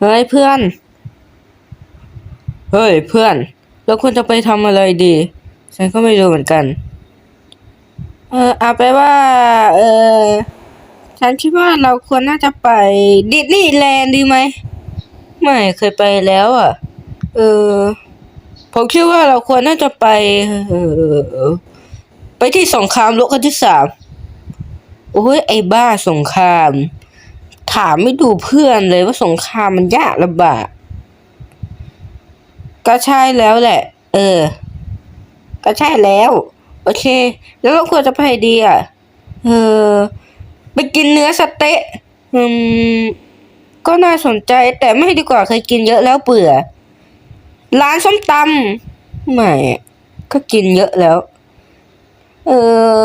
เฮ้ยเพื่อน เฮ้ยเพื่อนเราควรจะไปทำอะไรดี ฉันก็ไม่รู้เหมือนกัน เออเอาไปว่า เออฉันคิดว่าเราควรน่าจะไปดิสนีย์แลนด์ดีไหม ไม่เคยไปแล้วอะ เออผมคิดว่าเราควรน่าจะไป เออ ไปที่สงครามโลกครั้งที่สามโอ้ยไอ้บ้าสงคราม ถามไม่ดูเพื่อนเลยว่าสงครามมันยากลำบากก็ใช่แล้วแหละ เออ ก็ใช่แล้ว โอเค แล้วเราควรจะไปดีอะ เออ ไปกินเนื้อสเต๊ะ อืม ก็น่าสนใจแต่ไม่ดีกว่าเคยกินเยอะแล้วเบื่อ ร้านส้มตำไม่ ก็กินเยอะแล้ว เอ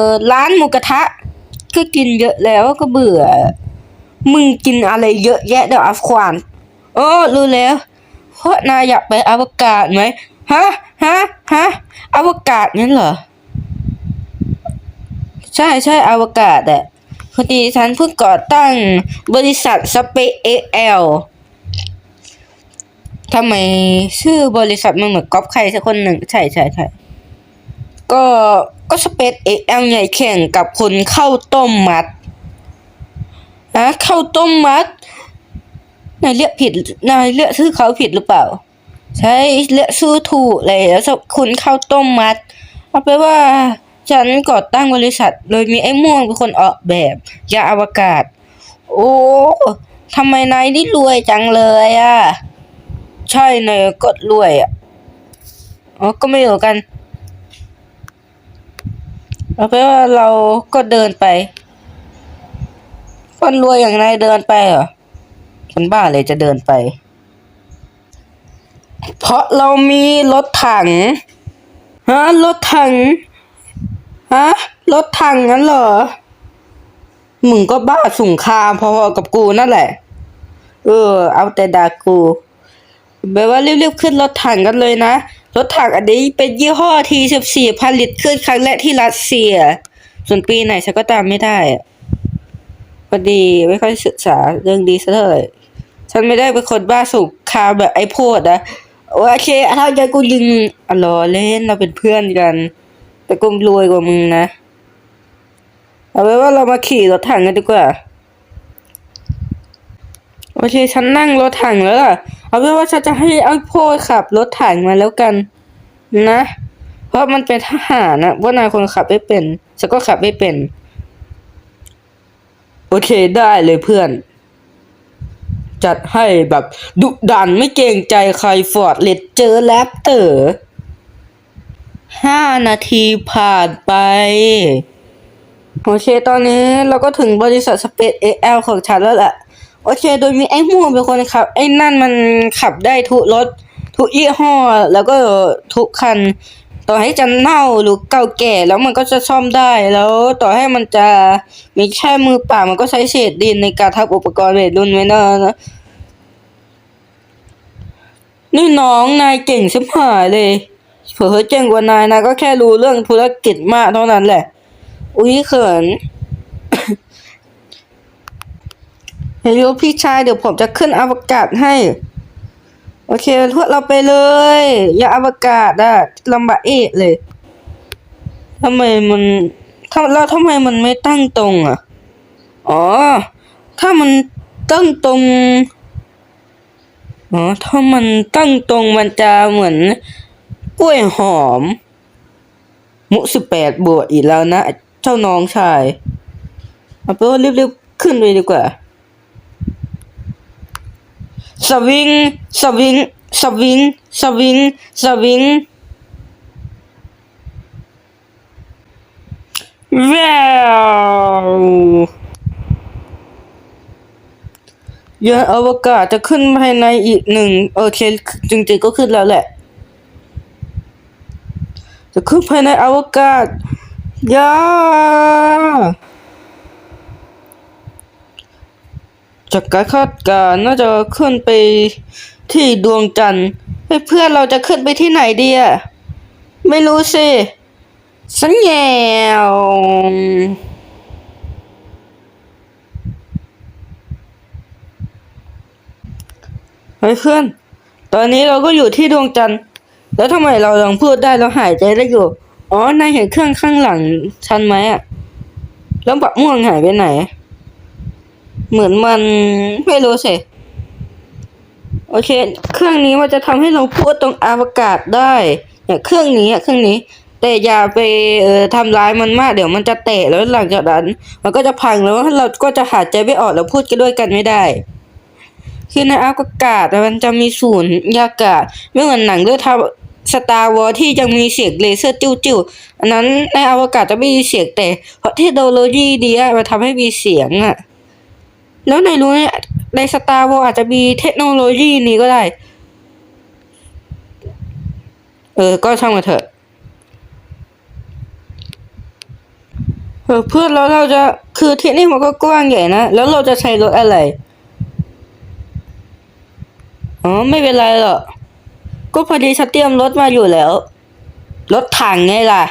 อ ร้านหมูกระทะ ก็กินเยอะแล้วก็เบื่อ มึงกินอะไรเยอะแยะเดี๋ยวอัฟควานโอ้รู้แล้วเพราะนายอยากไปอวกาศไหมฮะฮะฮะอวกาศงั้นเหรอ ใช่ใช่อวกาศอะพอดีฉันเพิ่งก่อตั้งบริษัท SpaceXL ทำไมชื่อบริษัทมันเหมือนก๊อปใครสักคนหนึ่ง ใช่ใช่ใช่ก็ก็สเปซเอ็กใหญ่แข่งกับคนเข้าต้มมัด นะข้าวต้มมัดนายเรียกผิดนายเรียกชื่อเขาผิดหรือเปล่า ใช่เรียกชื่อถูกเลยแล้วคุณข้าวต้มมัด เอาไปว่าฉันก่อตั้งบริษัท โดยมีไอ้ม่วงเป็นคนออกแบบยาอวกาศ โอ้ทำไมนายนี่รวยจังเลยอะ ใช่เนยก็รวยอะอ๋อก็ไม่รู้กันเอาไปว่าเราก็เดินไป คนรวยอย่างนายเดินไปเหรอคนบ้าเลยจะเดินไป เพราะเรามีรถถังฮะรถถังฮะรถถังงั้นเหรอมึงก็บ้าสงครามพอๆกับกูนั่นแหละ เออ เอาแต่ด่ากูแบบว่ารีบๆขึ้นรถถังกันเลยนะ รถถังอันนี้เป็นยี่ห้อทีสิบสี่ผลิตขึ้นครั้งแรกที่รัสเซีย ส่วนปีไหนฉันก็ตามไม่ได้ อะพอดีไม่ค่อยศึกษาเรื่องดีสักเท่าไหร่ฉันไม่ได้เป็นคนบ้าสุขคาแบบไอ้โพดนะโอเคถ้าใจกูยิงอ๋อล้อเล่นเราเป็นเพื่อนกัน แต่กูรวยกว่ามึงนะ เอาไว้ว่าเรามาขี่รถถังกันดีกว่า โอเคฉันนั่งรถถังแล้วล่ะ เอาไว้ว่าฉันจะให้ไอ้โพดขับรถถังมาแล้วกัน นะ เพราะมันเป็นทหารนะว่านายคนขับไม่เป็นฉันก็ขับไม่เป็น โอเคได้เลยเพื่อน จัดให้แบบดุดันไม่เกรงใจใครฟอร์ดเลดเจอแรปเตอร์ห้านาทีผ่านไป โอเคตอนนี้เราก็ถึงบริษัท Space XL ของฉันแล้วแหละโอเค โดยมีไอ้ม่วงเป็นคนขับ ไอ้นั่นมันขับได้ทุกรถ ทุกยี่ห้อ แล้วก็ทุกคัน ต่อให้จะเน่าหรือเก่าแก่แล้วมันก็จะซ่อมได้ แล้วต่อให้มันจะมีแค่มือเปล่ามันก็ใช้เศษดินในการทำอุปกรณ์เวทรุ่นไว้นะนะนี่น้องนายเก่งชิบหายเลยเผื่อเก่งกว่านายนายก็แค่รู้เรื่องธุรกิจมากเท่านั้นแหละ อุ้ยเขินเฮ้ยพี่ชายเดี๋ยวผมจะขึ้นอวกาศให้ โอเคพวกเราไปเลย อย่าอวกาศอะลำบากเอะเลยทำไมมันทำแล้วทำไมมันไม่ตั้งตรงอะ อ๋อ ถ้ามันตั้งตรง อ๋อ ถ้ามันตั้งตรงมันจะเหมือนกล้วยหอม มุสิบแปดบวกอีกแล้วนะ เจ้าน้องชาย เอาไปว่ารีบๆขึ้นเลยดีกว่า สวิง สวิง สวิง สวิง สวิงว้าวยานอวกาศจะขึ้นภายในอีกหนึ่งโอเคจริงๆก็ขึ้นแล้วแหละ จะขึ้นภายในอวกาศยา จากการคาดการณ์น่าจะขึ้นไปที่ดวงจันทร์เพื่อนเราจะขึ้นไปที่ไหนดีอะไม่รู้สิสัญญาฮ้ยเพื่อน ตอนนี้เราก็อยู่ที่ดวงจันทร์ แล้วทำไมเราลองพูดได้เราหายใจได้อยู่ อ๋อนายเห็นเครื่องข้างหลังฉันไหมอะแล้วปักม่วงหายไปไหน เหมือนมันไม่รู้สิโอเค เครื่องนี้มันจะทำให้เราพูดตรงอวกาศได้เนี่ยเครื่องนี้อะเครื่องนี้ แต่อย่าไปเอ่อทำร้ายมันมากเดี๋ยวมันจะเตะแล้วหลังจากนั้น มันก็จะพังแล้วเราก็จะหายใจไม่ออกแล้วพูดกันด้วยกันไม่ได้คือในอวกาศมันจะมีศูนยากาศไม่เหมือนหนังเรื่องทำสตาร์วอลที่ยังมีเสียงเลเซอร์จิ้วๆอันนั้นในอวกาศจะไม่มีเสียงแต่เพราะเทคโนโลยีดีอะมันทำให้มีเสียงอะ แล้วในรู้เนี่ยในสตาร์วออาจจะมีเทคโนโลยีนี้ก็ได้ เออ ก็ช่างมาเถอะเออเพื่อนแล้วเราจะคือที่นี่มันก็กว้างใหญ่นะ แล้วเราจะใช้รถอะไร อ๋อ ไม่เป็นไรหรอก ก็พอดีฉันเตรียมรถมาอยู่แล้ว รถถังไงล่ะ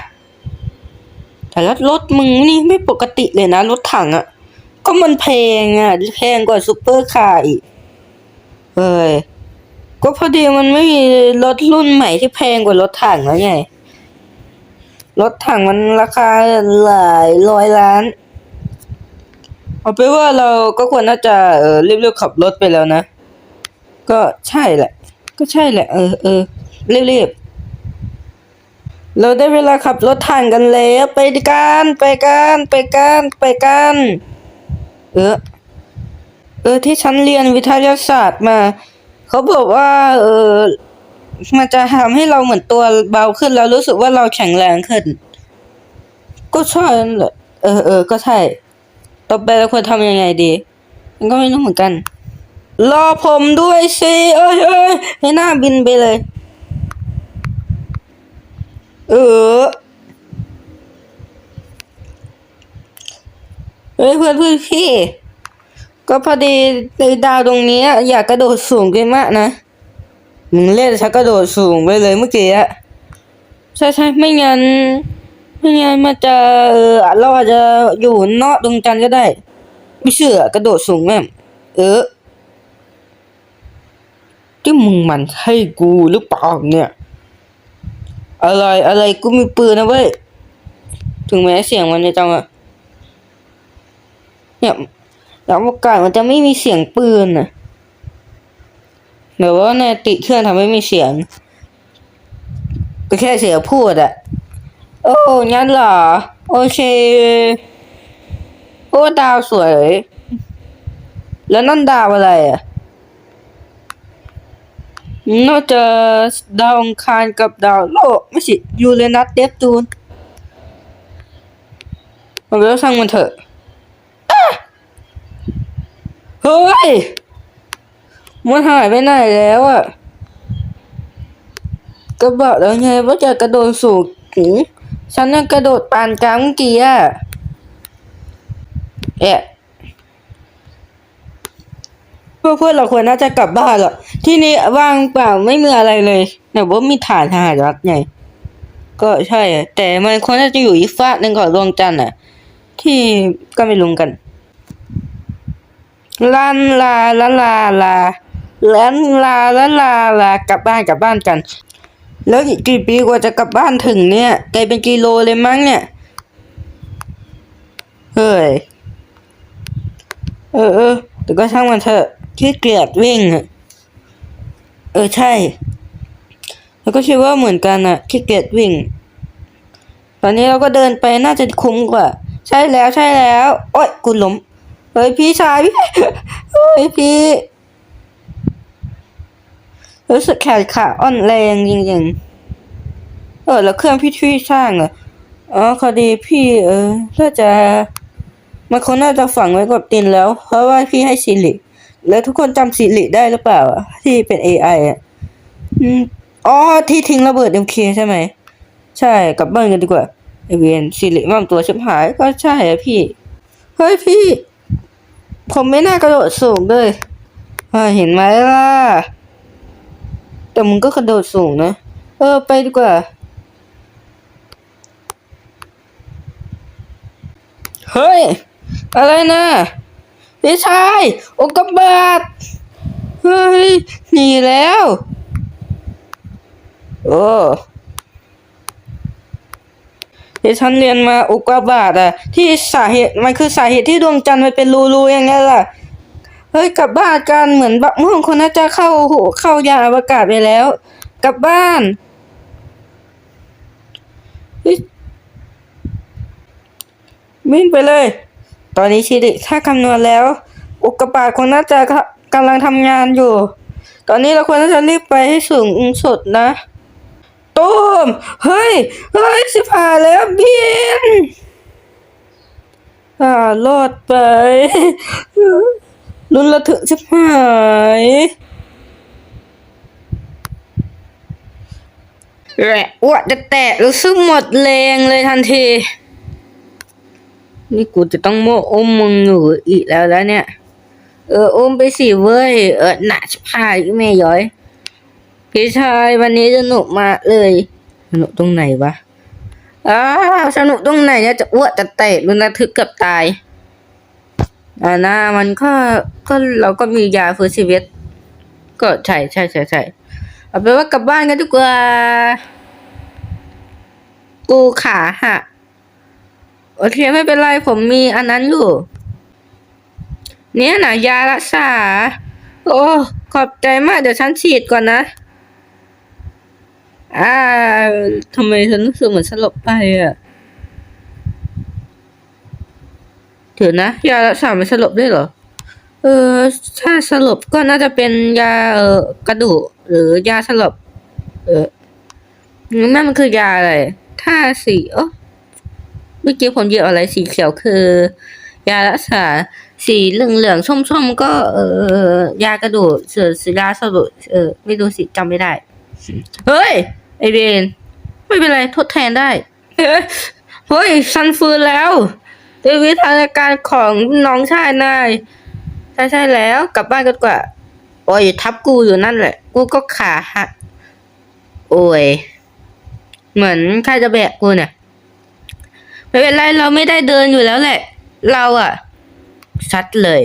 แต่รถรถมึงนี่ไม่ปกติเลยนะ รถถังอะ ก็มันแพงอะ่ะ แพงกว่าซูเปอร์คาร์อีกเอ้ยก็พอดีมันไม่มีรถรุ่นใหม่ที่แพงกว่ารถถังแล้วไง รถถังมันราคาหลายร้อยล้าน เอาไปนว่าเราก็ควรน่าจะเออรีบๆขับรถไปแล้วนะ ก็ใช่แหละ ก็ใช่แหละ เออเออรีบๆเราได้เวลาขับรถถังกันแล้ว ไปกัน ไปกัน ไปกัน ไปกัน เออ เออที่ฉันเรียนวิทยาศาสตร์มา เขาบอกว่า เออมันจะทำให้เราเหมือนตัวเบาขึ้นแล้วรู้สึกว่าเราแข็งแรงขึ้น ก็ใช่เออเออก็ใช่ ต่อไปเราควรทำยังไงดี มันก็ไม่รู้เหมือนกัน รอผมด้วยสิเอ้ยเอ้ยให้หน้าบินไปเลย เออ เฮ้ยเพื่อนเพื่อนพี่ ก็พอดีในดาวตรงนี้อยากกระโดดสูงขึ้นมากนะมึงเล่นชักกระโดดสูงไปเลยเมื่อกี้อะใช่ใช่ไม่งั้นไม่งั้นมันจะเออเราอาจจะอยู่นอกดวงจันทร์ก็ได้ ไม่เชื่อกระโดดสูงแม่มเออที่มึงมันให้กูหรือเปล่าเนี่ย อะไรอะไรกูมีปืนนะเว้ยถึงแม้เสียงมันจะจังอะ เนี่ยแล้วอากาศมันจะไม่มีเสียงปืนนะหรือว่าในติดเครื่องทำให้มีเสียง ก็แค่เสียงพูดอะโอ้งั้นเหรอ โอเค โอ้ดาวสวย แล้วนั่นดาวอะไรอะน่าจะดาวองคารกับดาวโลกไม่ใช่ยูเรนัสเนปจูนเอาไปแล้วช่างมันเถอะเฮ้ ย มันหายไปไหนแล้วอะก็บอกแล้วไงว่าจะกระโดดสูงถึงฉันน่ะกระโดดปานกลางเมื่อกี้อะเอ๊ะเพื่อนเพื่อเราควรน่าจะกลับบ้านหรอกที่นี่ว่างเปล่าไม่มีอะไรเลยแต่ว่ามีฐานทหารรัฐไงก็ใช่ แต่มันควรจะอยู่อีกฝากหนึ่งของดวงจันทร์อะ ที่ก็ไม่รู้กัน ลันลาลาลาลาลันลาลาลาลากลับบ้านกลับบ้านกัน แล้วอีกกี่ปีกว่าจะกลับบ้านถึงเนี่ยไกลเป็นกิโลเลยมั้งเนี่ยเฮ้ยเออเออแต่ก็ช่างมันเถอะขี้เกียจวิ่งเออใช่ แล้วก็คิดว่าเหมือนกันอะขี้เกียจวิ่ง ตอนนี้เราก็เดินไปน่าจะคุ้มกว่า ใช่แล้วใช่แล้ว โอ๊ยกูล้ม เฮ้ยพี่ชายพี่เฮ้ยพี่ รู้สึกแขนขาอ่อนแรงจริงๆเออแล้วเครื่องพี่ที่สร้างอะอ๋อคดีพี่ เออน่าจะ มันคงน่าจะฝังไว้กับตินแล้ว เพราะว่าพี่ให้สิริแล้วทุกคนจำสิริได้หรือเปล่า ที่เป็น AI อะอืมอ๋อที่ทิ้งระเบิด MK ใช่ไหม ใช่กลับบ้านกันดีกว่าไอเวนสิริมั่มตัวชิบหายก็ใช่อะพี่ เฮ้ยพี่ ผมไม่น่ากระโดดสูงเลยเออเห็นไหมล่ะ แต่มึงก็กระโดดสูงนะ เออไปดีกว่า เฮ้ย อะไรนะพี่ชายโอกบาตเฮ้ย หนีแล้ว โอ้ ที่ฉันเรียนมาอุกกาบาตอะที่สาเหตุมันคือสาเหตุที่ดวงจันทร์มันเป็นรูๆอย่างนี้ยล่ะเฮ้ยกลับบ้านกันเหมือนบักม่วงคนน่าจะเข้าหูเข้ายานอวกาศไปแล้ว กลับบ้านเฮ้ยวิ่งไปเลย ตอนนี้ชิริถ้าคำนวณแล้ว อุกกาบาตคงน่าจะกำลังทำงานอยู่ ตอนนี้เราควรจะรีบไปให้สูงสุดนะ มเฮ้ย เฮ้ยสิผ่านแล้วบินอ่ารอดไปลุ้นระทึกชิบหายแหละอ้วกจะแตะรู้สึกหมดแรงเลยทันที นี่กูจะต้องโมอมมึงอยู่อีกแล้วแล้วเนี่ย เอออมไปสิเว้ย เออหนาชิบหายแม่ย้อย พี่ชายวันนี้สนุกมากเลย สนุกตรงไหนวะอ้าวสนุกตรงไหนเนี่ยจะอ้วกจะเตะลุ้นระทึกเกือบตายอ่านะมันก็ก็เราก็มียาฟื้นชีวิต ก็ใช่ใช่ใช่ใช่เอาไปนว่ากลับบ้านกันดีกว่า กูขาหักโอเคไม่เป็นไรผมมีอันนั้นอยู่ เนี่ยนะยารักษา โอ้ ขอบใจมากเดี๋ยวฉันฉีดก่อนนะ อ่าทำไมฉันรู้สึกเหมือนสลบไปอะเดี๋ยวนะ ยารักษาไม่สลบได้เหรอ เออ ถ้าสลบก็น่าจะเป็นยาเออกระดูกหรือยาสลบ เออนั่นมันคือยาอะไร ถ้าสีเออเมื่อกี้ผมเหยียบอะไรสีเขียวคือ ยารักษา สีเหลืองเหลืองๆส้มๆก็ เออ ยากระดูกเสือสียาสลบ เออ ไม่รู้สิจำไม่ได้ เฮ้ย ไอเบนไม่เป็นไรทดแทนได้ เฮ้ยเฮ้ยซันฟื้นแล้วด้วยวิทยาการของน้องชายนายใช่ใช่แล้วกลับบ้านกันกว่า โอ้ยทับกูอยู่นั่นแหละ กูก็ขาหักโอ้ย เหมือนใครจะแบกกูเนี่ยไม่เป็นไรเราไม่ได้เดินอยู่แล้วแหละ เราอะชัดเลย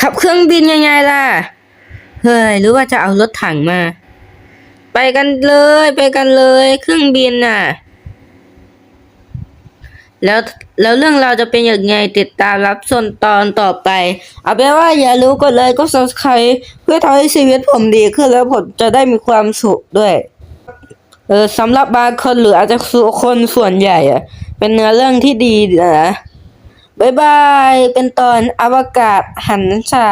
ขับเครื่องบินยังไงล่ะ เฮ้ยหรือว่าจะเอารถถังมา ไปกันเลยไปกันเลยเครื่องบินน่ะ แล้วแล้วเรื่องเราจะเป็นอย่างไงติดตามรับชมตอนต่อไป เอาเป็นว่าอย่ารู้กดเลยก็ subscribe เพื่อทำให้ชีวิตผมดีขึ้นแล้วผมจะได้มีความสุขด้วย เออสำหรับบางคนหรืออาจจะคนส่วนใหญ่อะเป็นเนื้อเรื่องที่ดีนะบายบาย เป็นตอนอวกาศหันษา